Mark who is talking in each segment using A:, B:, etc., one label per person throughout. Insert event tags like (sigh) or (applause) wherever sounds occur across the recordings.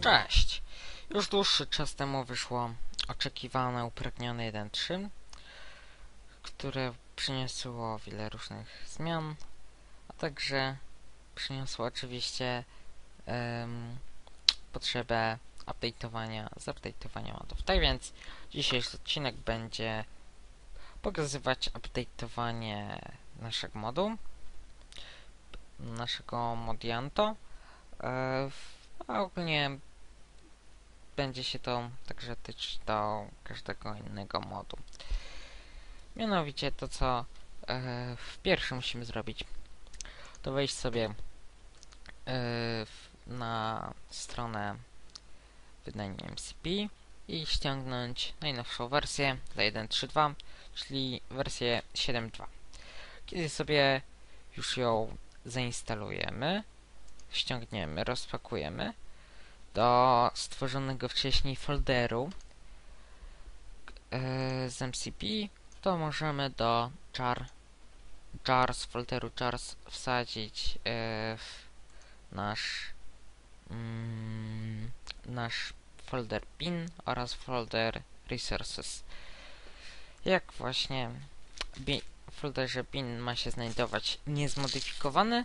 A: Cześć! Już dłuższy czas temu wyszło oczekiwane upragnione 1.3, które przyniosło wiele różnych zmian, a także przyniosło oczywiście em, potrzebę update'owania, zupdate'owania modów. Tak więc dzisiejszy odcinek będzie pokazywać update'owanie naszego modu, naszego modianto, e, a ogólnie będzie się to także tyczyć do każdego innego modu. Mianowicie to, co e, w pierwszym musimy zrobić, to wejść sobie e, na stronę wydania MCP i ściągnąć najnowszą wersję za 1.3.2, czyli wersję 7.2. Kiedy sobie już ją zainstalujemy, ściągniemy, rozpakujemy do stworzonego wcześniej folderu e, z MCP, to możemy do jar, jar z folderu jars wsadzić e, w nasz mm, nasz folder bin oraz folder resources. Jak właśnie folderze bin ma się znajdować niezmodyfikowany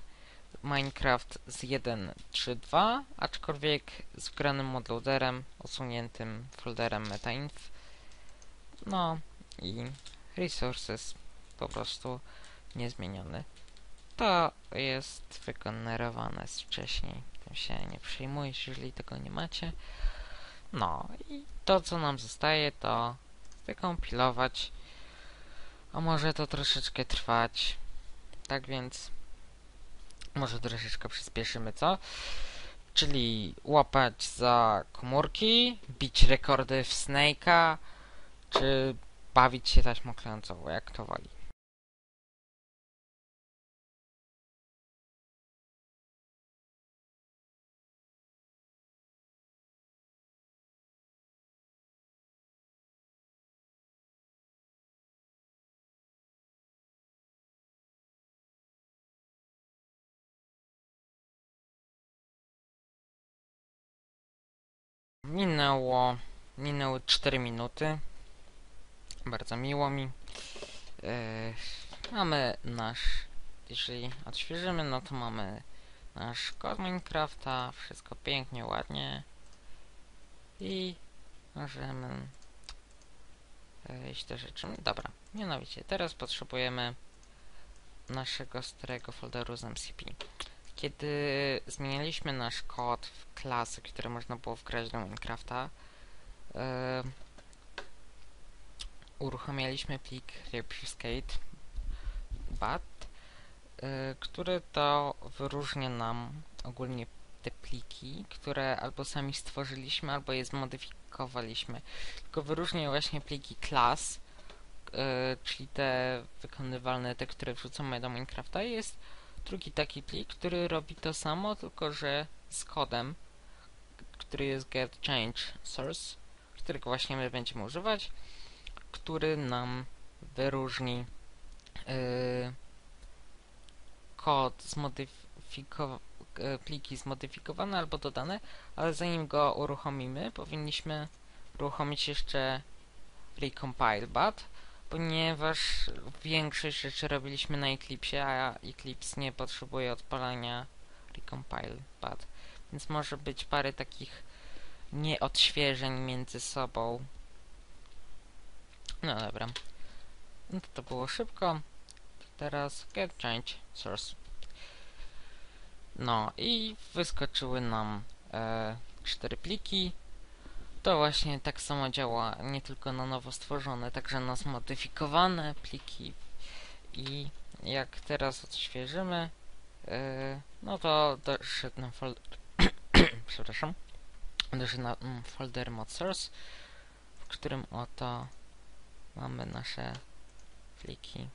A: Minecraft z 1.3.2, aczkolwiek z wgranym modloaderem, usuniętym folderem metainf. No i resources po prostu niezmieniony. To jest wygenerowane z wcześniej. Tym się nie przejmujesz, jeżeli tego nie macie. No i to co nam zostaje to wykompilować. A może to troszeczkę trwać. Tak więc może troszeczkę przyspieszymy, co? Czyli łapać za komórki, bić rekordy w Snake'a, czy bawić się taśmą klejącą, jak to woli. Minęło, minęły 4 minuty. Bardzo miło mi. Yy, mamy nasz, jeżeli odświeżymy, no to mamy nasz kod Minecrafta, wszystko pięknie, ładnie. I możemy iść do rzeczy. Dobra, mianowicie teraz potrzebujemy naszego starego folderu z MCP. Kiedy zmienialiśmy nasz kod w klasy, które można było wgrać do Minecrafta, yy, uruchamialiśmy plik Repuscate bat, yy, który to wyróżnia nam ogólnie te pliki, które albo sami stworzyliśmy, albo je zmodyfikowaliśmy. Tylko wyróżnia właśnie pliki klas, yy, czyli te wykonywalne, te, które wrzucamy do Minecrafta. Jest drugi taki plik, który robi to samo, tylko że z kodem, który jest get change source, którego właśnie my będziemy używać, który nam wyróżni yy, kod zmodyfikowany pliki zmodyfikowane albo dodane, ale zanim go uruchomimy, powinniśmy uruchomić jeszcze recompile bat, ponieważ większość rzeczy robiliśmy na Eclipse, a Eclipse nie potrzebuje odpalania recompile pad. Więc może być parę takich nieodświeżeń między sobą. No dobra. No to, to było szybko. Teraz get change source. No i wyskoczyły nam e, cztery pliki. To właśnie tak samo działa nie tylko na nowo stworzone, także na zmodyfikowane pliki. I jak teraz odświeżymy, yy, no to doszedł nam folder, (coughs) przepraszam, doszedł nam folder mod source, w którym oto mamy nasze pliki.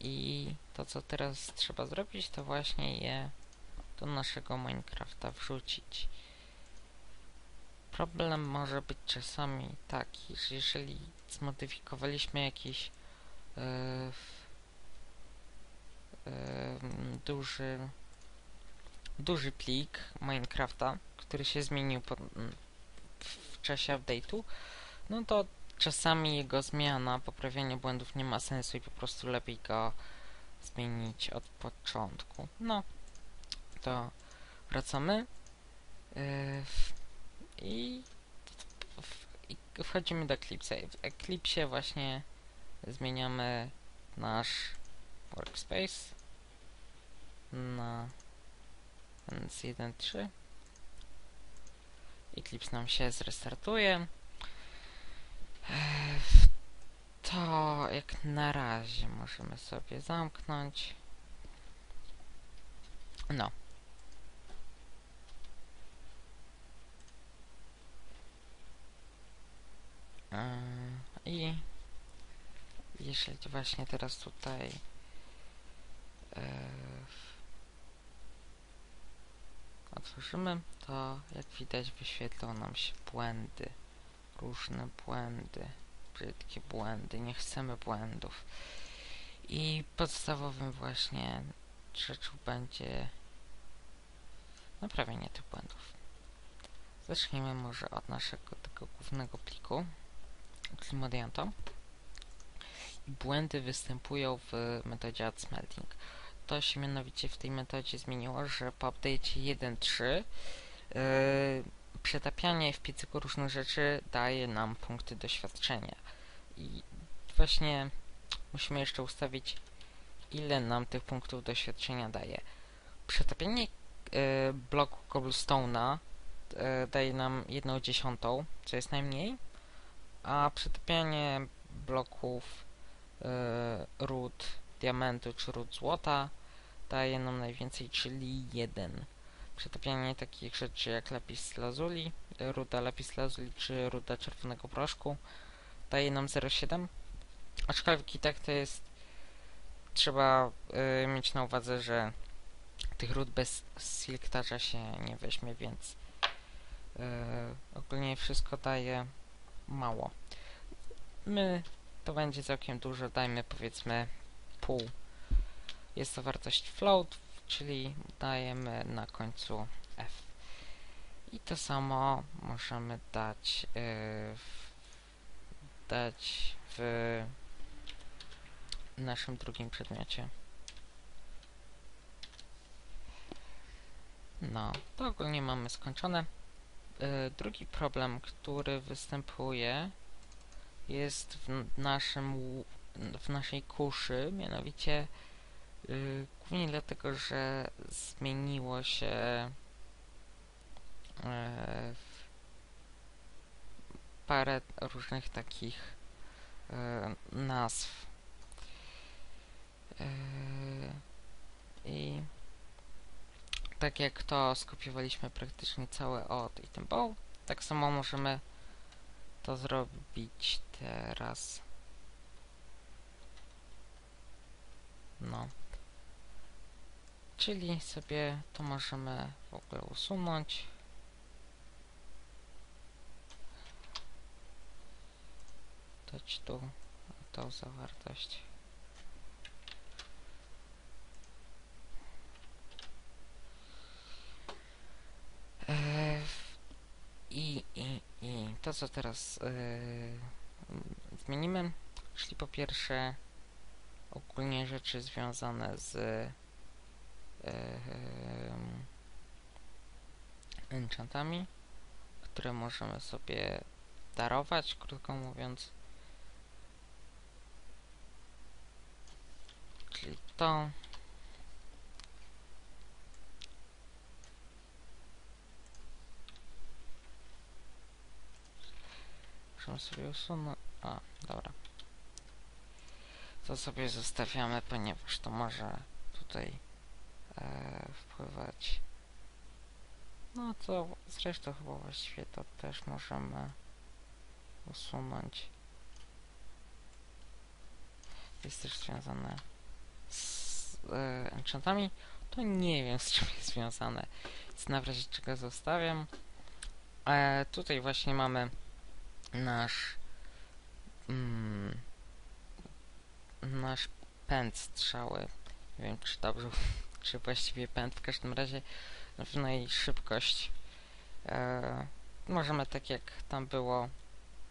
A: I to co teraz trzeba zrobić, to właśnie je do naszego Minecrafta wrzucić. Problem może być czasami taki, że jeżeli zmodyfikowaliśmy jakiś yy, yy, duży duży plik Minecrafta, który się zmienił po, w czasie update'u, no to czasami jego zmiana, poprawianie błędów nie ma sensu i po prostu lepiej go zmienić od początku. No, to wracamy yy, i, i wchodzimy do Eclipse. W Eclipse właśnie zmieniamy nasz workspace na NC1.3 Eclipse nam się zrestartuje. Eee, To jak na razie możemy sobie zamknąć. No. I jeżeli właśnie teraz tutaj eee, otworzymy, to jak widać wyświetlą nam się błędy. Różne błędy. Brzydkie błędy. Nie chcemy błędów. I podstawowym właśnie rzeczą będzie naprawienie tych błędów. Zacznijmy może od naszego tego głównego pliku Klimodianto. Błędy występują w metodzie add smelting. To się mianowicie w tej metodzie zmieniło, że po update 1.3 yy, przetapianie w piecyku różnych rzeczy daje nam punkty doświadczenia. I właśnie musimy jeszcze ustawić, ile nam tych punktów doświadczenia daje. Przetapianie yy, bloku cobblestone'a yy, daje nam 1 dziesiątą, co jest najmniej, a przetapianie bloków yy, ród diamentu czy ród złota daje nam najwięcej, czyli 1. Przetapianie takich rzeczy jak lapis lazuli, ruda lapis lazuli czy ruda czerwonego proszku daje nam 0,7. Aczkolwiek i tak to jest trzeba y, mieć na uwadze, że tych ród bez silk toucha się nie weźmie, więc y, ogólnie wszystko daje mało. My to będzie całkiem dużo, dajmy powiedzmy pół. Jest to wartość float, czyli dajemy na końcu f. I to samo możemy dać, yy, w, dać w naszym drugim przedmiocie. No, to ogólnie mamy skończone. Yy, drugi problem, który występuje jest w naszym w naszej kuszy, mianowicie yy, głównie dlatego, że zmieniło się w parę różnych takich yy, nazw. Yy, I tak jak to skopiowaliśmy praktycznie całe od i ten bow, tak samo możemy to zrobić teraz. No. Czyli sobie to możemy w ogóle usunąć. Dać tu tą zawartość. Eee, I, i, i to co teraz eee, zmienimy, czyli po pierwsze ogólnie rzeczy związane z em, enchantami, które możemy sobie darować, krótko mówiąc. Czyli to. Możemy sobie usunąć. A, dobra. To sobie zostawiamy, ponieważ to może tutaj e, wpływać. No to zresztą chyba właściwie to też możemy usunąć. Jest też związane z e, enchantami. To nie wiem z czym jest związane. Więc na razie czego zostawiam. E, tutaj właśnie mamy nasz mm, nasz pęd strzały. Nie wiem, czy dobrze (laughs) czy właściwie pęd, w każdym razie no i szybkość. E, możemy tak jak tam było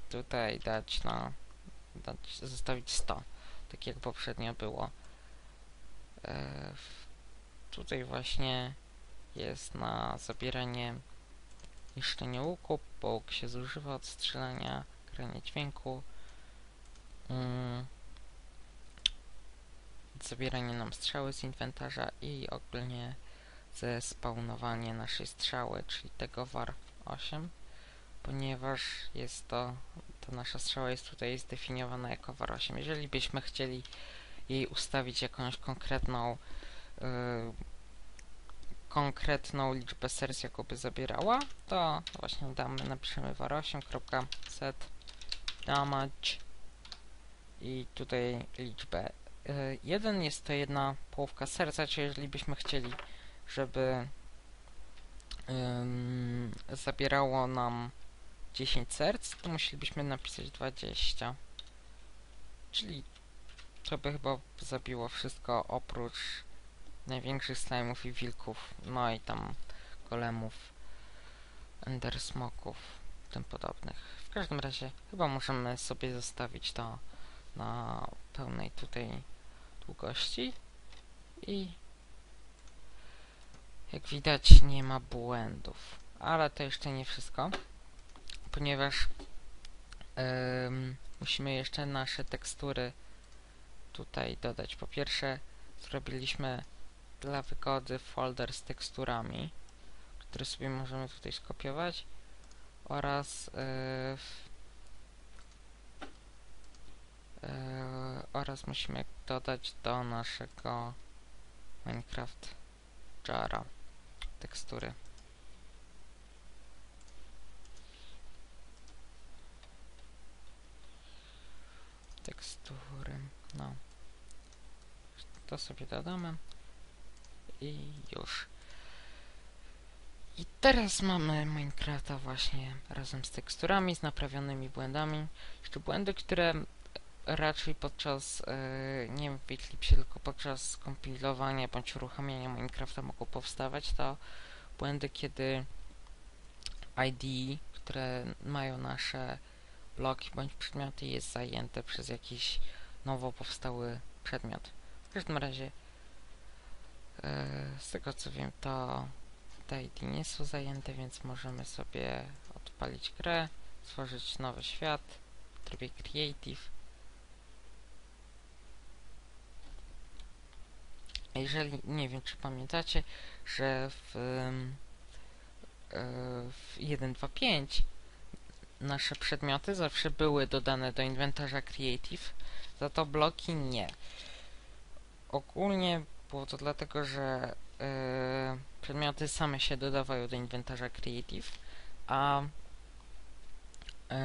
A: tutaj dać na dać, zostawić 100, tak jak poprzednio było. E, tutaj właśnie jest na zabieranie niszczenie łuku, łuk się zużywa od strzelania, granie dźwięku, mm, zabieranie nam strzały z inwentarza i ogólnie zespawnowanie naszej strzały, czyli tego var 8, ponieważ jest to, ta nasza strzała jest tutaj zdefiniowana jako var 8. Jeżeli byśmy chcieli jej ustawić jakąś konkretną yy, konkretną liczbę serc, jaką by zabierała, to właśnie damy, napiszemy var8.set damage i tutaj liczbę. 1 jest to jedna połówka serca, czyli jeżeli byśmy chcieli, żeby zabierało nam 10 serc, to musielibyśmy napisać 20. Czyli to by chyba zabiło wszystko oprócz największych slime'ów i wilków, no i tam golemów, endersmoków, tym podobnych. W każdym razie chyba możemy sobie zostawić to na pełnej tutaj długości i jak widać nie ma błędów. Ale to jeszcze nie wszystko, ponieważ ym, musimy jeszcze nasze tekstury tutaj dodać. Po pierwsze zrobiliśmy dla wygody folder z teksturami, który sobie możemy tutaj skopiować oraz yy, yy, oraz musimy dodać do naszego Minecraft jara tekstury. Tekstury, no. To sobie dodamy i już. I teraz mamy Minecrafta właśnie razem z teksturami, z naprawionymi błędami. Jeszcze błędy, które raczej podczas, yy, nie w Eclipse, tylko podczas kompilowania bądź uruchamiania Minecrafta mogą powstawać, to błędy, kiedy ID, które mają nasze bloki bądź przedmioty jest zajęte przez jakiś nowo powstały przedmiot. W każdym razie z tego co wiem, to te ID nie są zajęte, więc możemy sobie odpalić grę, stworzyć nowy świat w trybie Creative. Jeżeli, nie wiem czy pamiętacie, że w, e, w 1.2.5 nasze przedmioty zawsze były dodane do inwentarza Creative, za to bloki nie. Ogólnie było to dlatego, że yy, przedmioty same się dodawają do inwentarza Creative, a, yy,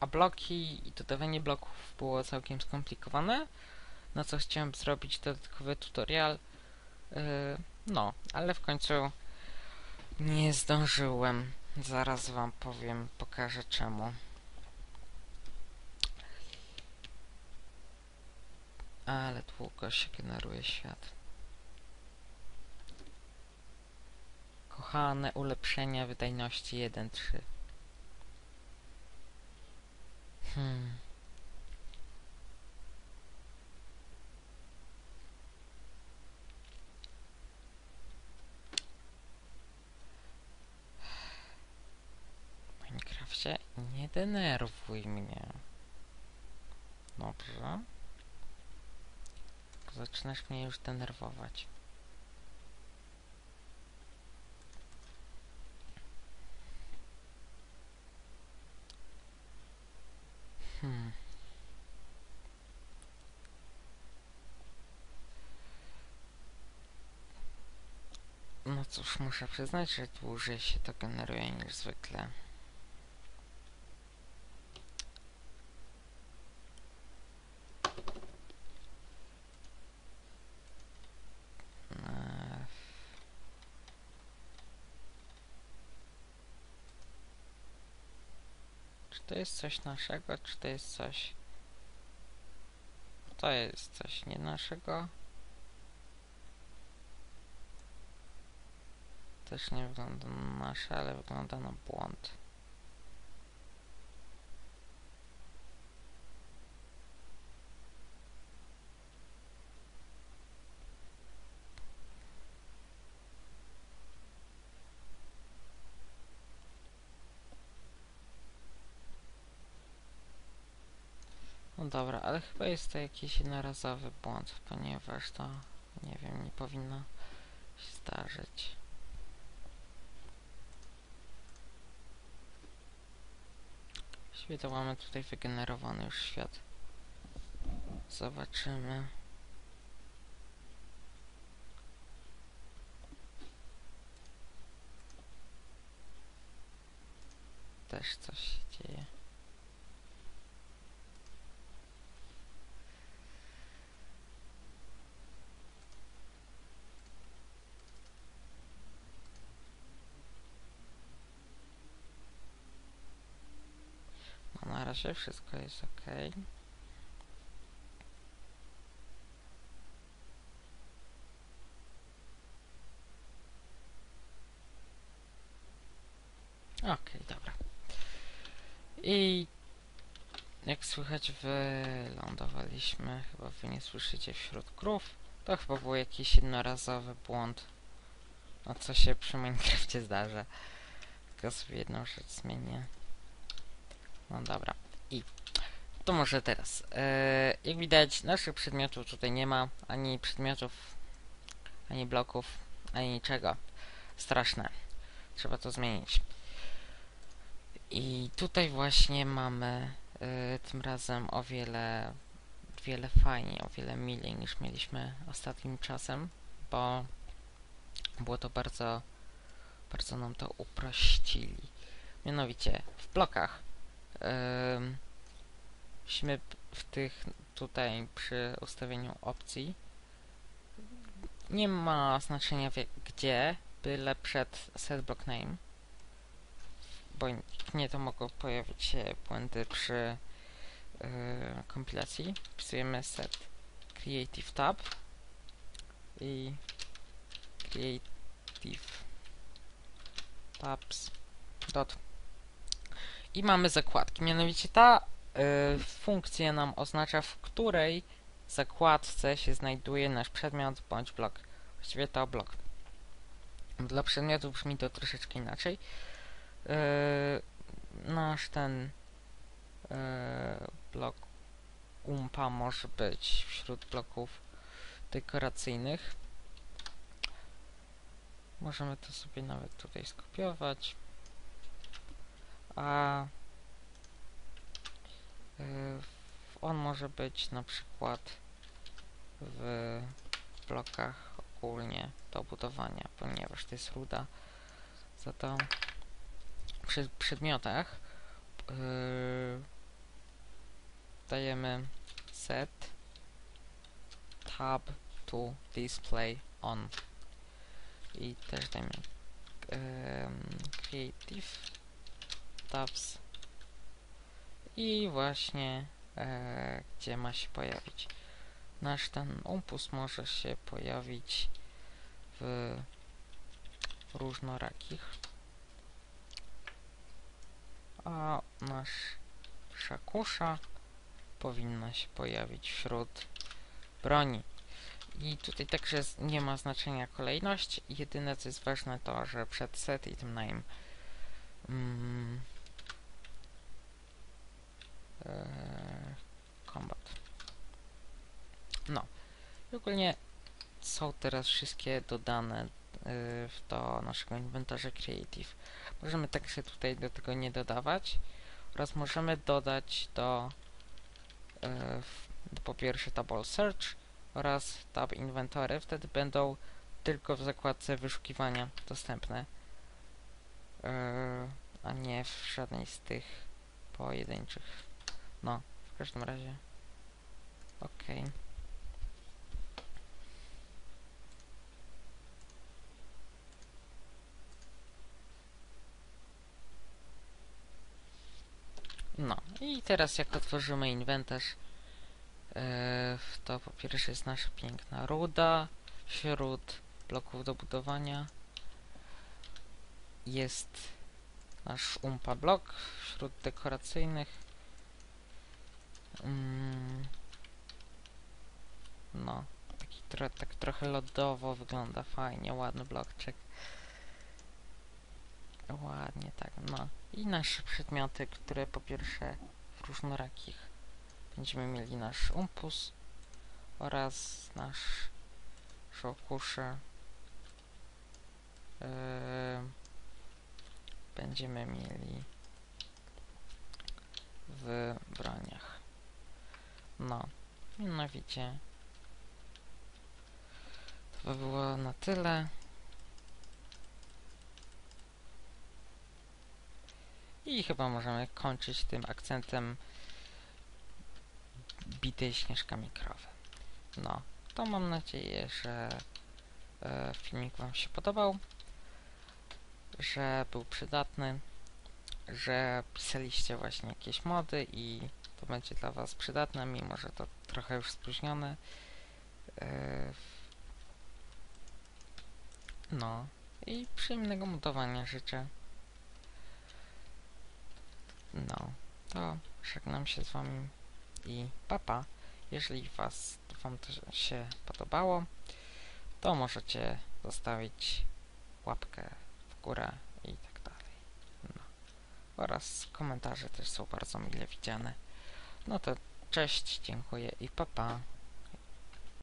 A: a bloki i dodawanie bloków było całkiem skomplikowane, na co chciałem zrobić dodatkowy tutorial. Yy, no, ale w końcu nie zdążyłem. Zaraz wam powiem, pokażę czemu. Ale długo się generuje świat. Kochane ulepszenia wydajności 1.3 Hmm. Minecrafcie, nie denerwuj mnie. Dobrze. Zaczynasz mnie już denerwować. Hmm. No cóż, muszę przyznać, że dłużej się to generuje niż zwykle. to jest coś naszego, czy to jest coś... To jest coś nie naszego. Też nie wygląda na nasze, ale wygląda na błąd. Dobra, ale chyba jest to jakiś jednorazowy błąd, ponieważ to, nie wiem, nie powinno się zdarzyć. Właściwie to mamy tutaj wygenerowany już świat. Zobaczymy. Też coś się dzieje. No na razie wszystko jest ok. Okej, dobra. I jak słychać wylądowaliśmy, chyba wy nie słyszycie wśród krów. To chyba był jakiś jednorazowy błąd. No co się przy Minecrafcie zdarza. Tylko sobie jedną rzecz zmienię. No dobra. I to może teraz. E, jak widać, naszych przedmiotów tutaj nie ma. Ani przedmiotów, ani bloków, ani niczego. Straszne. Trzeba to zmienić. I tutaj właśnie mamy e, tym razem o wiele, wiele fajniej, o wiele milej niż mieliśmy ostatnim czasem, bo było to bardzo, bardzo nam to uprościli. Mianowicie w blokach musimy w tych tutaj przy ustawieniu opcji nie ma znaczenia gdzie, byle przed set block name bo nie to mogą pojawić się błędy przy yy, kompilacji. Wpisujemy set creative tab i creative tabs dot i mamy zakładki. Mianowicie ta y, funkcja nam oznacza, w której zakładce się znajduje nasz przedmiot bądź blok. Właściwie to blok. Dla przedmiotów brzmi to troszeczkę inaczej. Y, nasz ten y, blok umpa może być wśród bloków dekoracyjnych. Możemy to sobie nawet tutaj skopiować a y, on może być na przykład w blokach ogólnie do budowania, ponieważ to jest ruda. Za to przy przedmiotach yy, dajemy set tab to display on i też dajemy yy, creative i właśnie e, gdzie ma się pojawić. Nasz ten opus może się pojawić w różnorakich, a nasz szakusza powinna się pojawić wśród broni. I tutaj także nie ma znaczenia kolejność. Jedyne co jest ważne to, że przed set i tym name mm, combat. No. I ogólnie są teraz wszystkie dodane yy, w do naszego inwentarza Creative. Możemy także tutaj do tego nie dodawać oraz możemy dodać do, w- do po pierwsze Table Search oraz Tab Inventory. Wtedy będą tylko w zakładce wyszukiwania dostępne, a nie w żadnej z tych pojedynczych. No, w każdym razie. Okej. No, i teraz jak otworzymy inwentarz, e, to po pierwsze jest nasza piękna ruda wśród bloków do budowania. jest nasz umpa blok wśród dekoracyjnych. Mm. No, taki tro, tak trochę lodowo wygląda, fajnie, ładny bloczek. Ładnie tak, no. I nasze przedmioty, które po pierwsze w różnorakich będziemy mieli nasz umpus oraz nasz szokusze. Yy, będziemy mieli w broniach. No, mianowicie to by było na tyle. I chyba możemy kończyć tym akcentem bitej śnieżkami krowy. No, to mam nadzieję, że e, filmik Wam się podobał, że był przydatny, że pisaliście właśnie jakieś mody i to będzie dla Was przydatne, mimo że to trochę już spóźnione. E, no i przyjemnego modowania życzę. No, to żegnam się z Wami i papa. Jeżeli was, Wam to się podobało, to możecie zostawić łapkę w górę i tak dalej. No. Oraz komentarze też są bardzo mile widziane. No to cześć, dziękuję i papa.